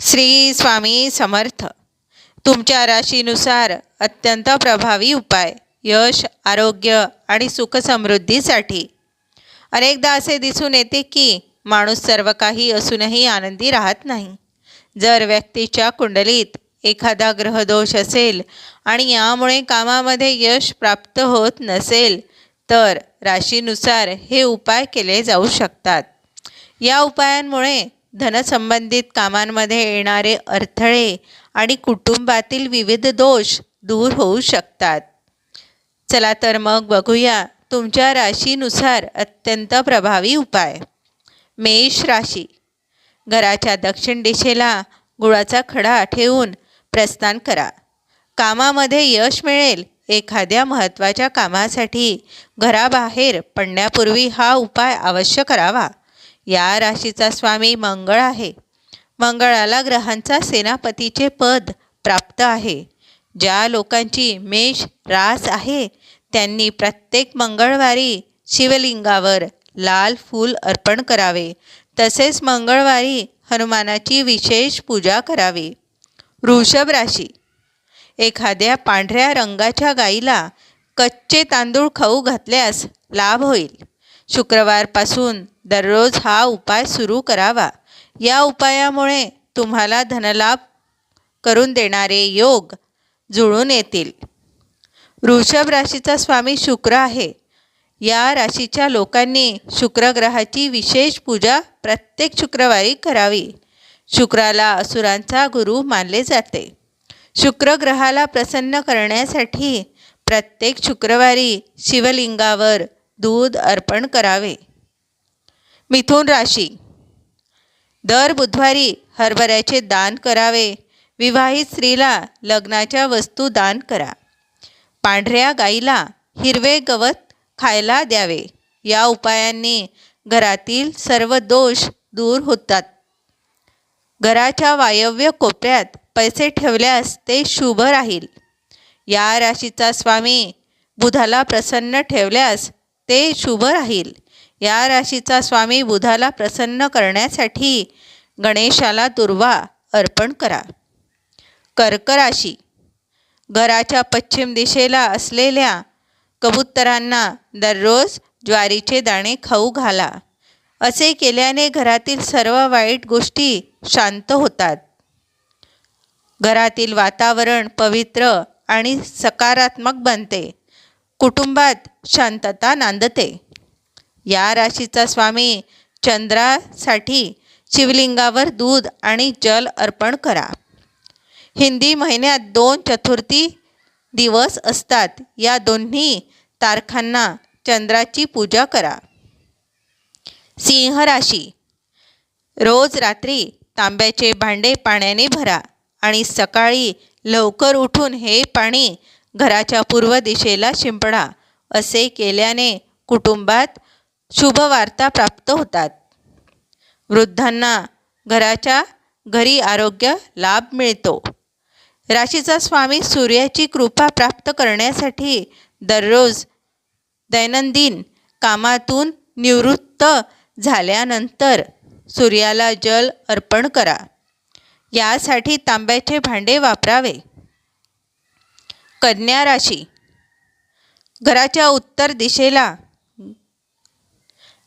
श्री स्वामी समर्थ. तुमच्या राशीनुसार अत्यंत प्रभावी उपाय यश आरोग्य आणि सुखसमृद्धीसाठी अनेकदा असे दिसून येते की माणूस सर्व काही असूनही आनंदी राहत नाही. जर व्यक्तीच्या कुंडलीत एखादा ग्रहदोष असेल आणि यामुळे कामामध्ये यश प्राप्त होत नसेल तर राशीनुसार हे उपाय केले जाऊ शकतात. या उपायांमुळे धनसंबंधित कामांमध्ये येणारे अडथळे आणि कुटुंबातील विविध दोष दूर होऊ शकतात. चला तर मग बघूया तुमच्या राशीनुसार अत्यंत प्रभावी उपाय. मेष राशी. घराच्या दक्षिण दिशेला गुळाचा खडा ठेवून प्रस्थान करा. कामामध्ये यश मिळेल. एखाद्या महत्त्वाच्या कामासाठी घराबाहेर पडण्यापूर्वी हा उपाय अवश्य करावा. या राशीचा स्वामी मंगळ आहे. मंगळाला ग्रहांचा सेनापतीचे पद प्राप्त आहे. ज्या लोकांची मेष रास आहे त्यांनी प्रत्येक मंगळवारी शिवलिंगावर लाल फूल अर्पण करावे. तसेच मंगळवारी हनुमानाची विशेष पूजा करावी. वृषभ राशी. एखाद्या पांढऱ्या रंगाच्या गाईला कच्चे तांदूळ खाऊ घातल्यास लाभ होईल. शुक्रवारपासून दररोज हा उपाय सुरू करावा. या उपायामुळे तुम्हाला धनलाभ करून देणारे योग जुळून येतील. वृषभ राशीचा स्वामी शुक्र आहे. या राशीच्या लोकांनी शुक्रग्रहाची विशेष पूजा प्रत्येक शुक्रवारी करावी. शुक्राला असुरांचा गुरु मानले जाते. शुक्रग्रहाला प्रसन्न करण्यासाठी प्रत्येक शुक्रवारी शिवलिंगावर दूध अर्पण करावे. मिथुन राशी. दर बुधवारी हरभऱ्याचे दान करावे. विवाहित स्त्रीला लग्नाच्या वस्तू दान करा. पांढऱ्या गाईला हिरवे गवत खायला द्यावे. या उपायांनी घरातील सर्व दोष दूर होतात. घराच्या वायव्य कोपऱ्यात पैसे ठेवल्यास ते शुभ राहील. या राशीचा स्वामी बुधाला प्रसन्न ठेवल्यास ते शुभ राहील. या राशीचा स्वामी बुधाला प्रसन्न करण्यासाठी गणेशाला दुर्वा अर्पण करा. कर्क राशी. घराच्या पश्चिम दिशेला असलेल्या कबुतरांना दररोज ज्वारीचे दाणे खाऊ घाला. असे केल्याने घरातील सर्व वाईट गोष्टी शांत होतात. घरातील वातावरण पवित्र आणि सकारात्मक बनते. कुटुंबात शांतता नांदते. या राशीचा स्वामी चंद्रासाठी शिवलिंगावर दूध आणि जल अर्पण करा. हिंदी महिन्यात दोन चतुर्थी दिवस असतात. या दोन्ही तारखांना चंद्राची पूजा करा. सिंह राशी. रोज रात्री तांब्याचे भांडे पाण्याने भरा आणि सकाळी लवकर उठून हे पाणी घराच्या पूर्व दिशेला शिंपडा असे केल्याने कुटुंबात शुभवार्ता प्राप्त होतात. वृद्धांना घराच्या घरी आरोग्य लाभ मिळतो. राशीचा स्वामी सूर्याची कृपा प्राप्त करण्यासाठी दररोज दैनंदिन कामातून निवृत्त झाल्यानंतर सूर्याला जल अर्पण करा. यासाठी तांब्याचे भांडे वापरावे. कन्या राशी. घराच्या उत्तर दिशेला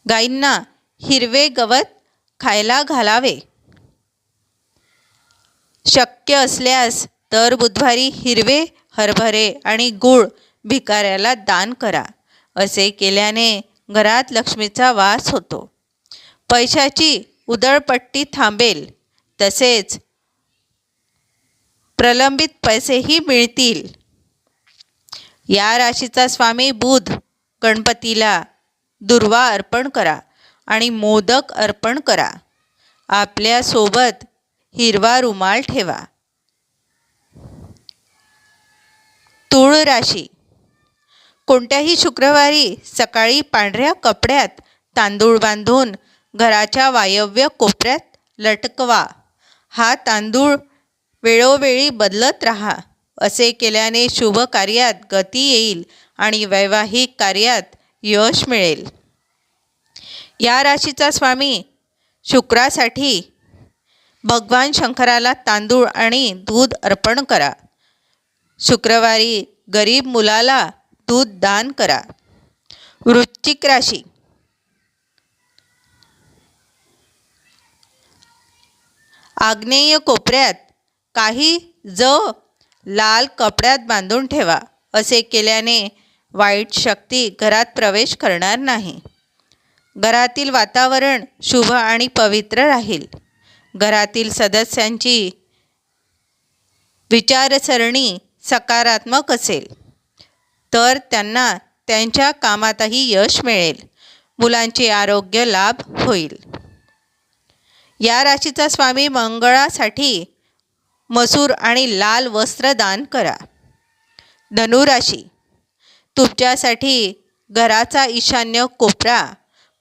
गायींना हिरवे गवत खायला घालावे. शक्य असल्यास दर बुधवारी हिरवे हरभरे आणि गूळ भिकाऱ्याला दान करा असे केल्याने घरात लक्ष्मीचा वास होतो. पैशाची उदळपट्टी थांबेल तसेच प्रलंबित पैसेही मिळतील. या राशीचा स्वामी बुध गणपतीला दुर्वा अर्पण करा आणि मोदक अर्पण करा. आपल्यासोबत हिरवा रुमाल ठेवा. तूळ राशी. कोणत्याही शुक्रवारी सकाळी पांढऱ्या कपड्यात तांदूळ बांधून घराच्या वायव्य कोपऱ्यात लटकवा. हा तांदूळ वेळोवेळी बदलत राहा. असे केल्याने शुभ कार्यात गती येईल आणि वैवाहिक कार्यात यश मिळेल. या राशीचा स्वामी शुक्रासाठी भगवान शंकराला तांदूळ आणि दूध अर्पण करा. शुक्रवारी गरीब मुलाला दूध दान करा. वृश्चिक राशी. आग्नेय कोपऱ्यात काही ज लाल कपड्यात बांधून ठेवा. असे केल्याने वाईट शक्ती घरात प्रवेश करणार नाही. घरातील वातावरण शुभ आणि पवित्र राहील. घरातील सदस्यांची विचारसरणी सकारात्मक असेल. तर त्यांना त्यांच्या कामातही यश मिळेल. मुलांचे आरोग्य लाभ होईल. या राशीचा स्वामी मंगळासाठी मसूर आणि लाल वस्त्र दान करा. धनुराशी तुमच्यासाठी घराचा ईशान्य कोपरा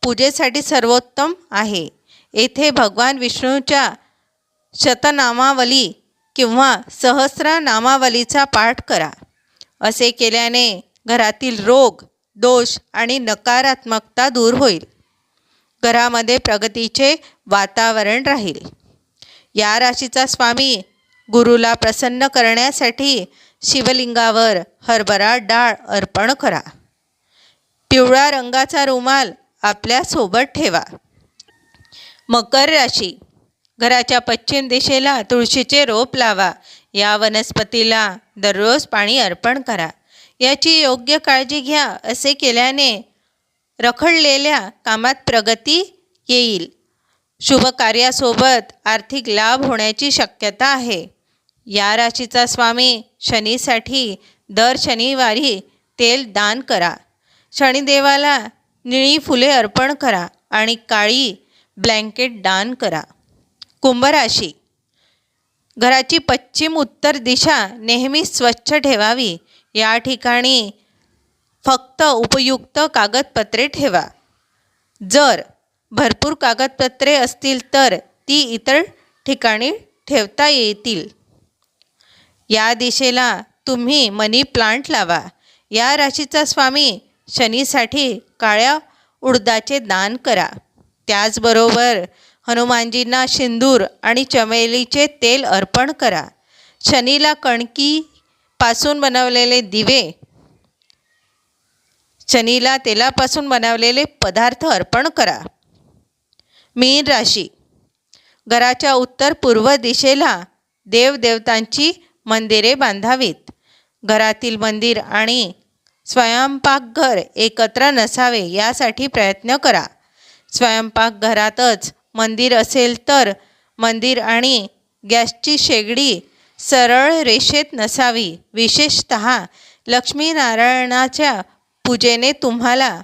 पूजेसाठी सर्वोत्तम आहे. येथे भगवान विष्णूच्या शतनामावली किंवा सहस्रनामावलीचा पाठ करा. असे केल्याने घरातील रोग दोष आणि नकारात्मकता दूर होईल. घरामध्ये प्रगतीचे वातावरण राहील. या राशीचा स्वामी गुरुला प्रसन्न करण्यासाठी शिवलिंगावर हरभरा डाळ अर्पण करा. पिवळा रंगाचा रुमाल आपल्यासोबत ठेवा. मकर राशी. घराच्या पश्चिम दिशेला तुळशीचे रोप लावा. या वनस्पतीला दररोज पाणी अर्पण करा. याची योग्य काळजी घ्या असे केल्याने रखडलेल्या कामात प्रगती येईल. शुभ कार्यासोबत आर्थिक लाभ होण्याची शक्यता आहे. या राशीचा स्वामी शनीसाठी दर शनिवारी तेल दान करा. शनिदेवाला निळी फुले अर्पण करा आणि काळी ब्लँकेट दान करा. कुंभराशी घराची पश्चिम उत्तर दिशा नेहमी स्वच्छ ठेवावी. या ठिकाणी फक्त उपयुक्त कागदपत्रे ठेवा. जर भरपूर कागदपत्रे असतील तर ती इतर ठिकाणी ठेवता येतील. या दिशेला तुम्ही मनी प्लांट लावा. या राशीचा स्वामी शनीसाठी काळ्या उडदाचे दान करा. त्याचबरोबर हनुमानजींना सिंदूर आणि चमेलीचे तेल अर्पण करा. शनीला कणकीपासून बनवलेले दिवे शनीला तेलापासून बनवलेले पदार्थ अर्पण करा. मीन राशी. घराच्या उत्तर पूर्व दिशेला देवदेवतांची मंदिरे बांधावीत. घरातील मंदिर आणि स्वयंपाकघर एकत्र नसावे यासाठी प्रयत्न करा. स्वयंपाकघरातच मंदिर असेल तर मंदिर आणि गॅसची शेगडी सरळ रेषेत नसावी. विशेषत लक्ष्मीनारायणाच्या पूजेने तुम्हाला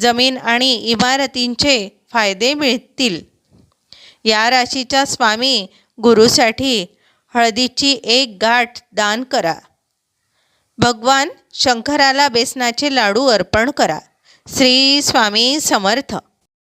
जमीन आणि इमारतींचे फायदे मिळतील. या राशीच्या स्वामी गुरुसाठी हळदीची एक गाठ दान करा. भगवान शंकराला बेसनाचे लाडू अर्पण करा. श्री स्वामी समर्थ.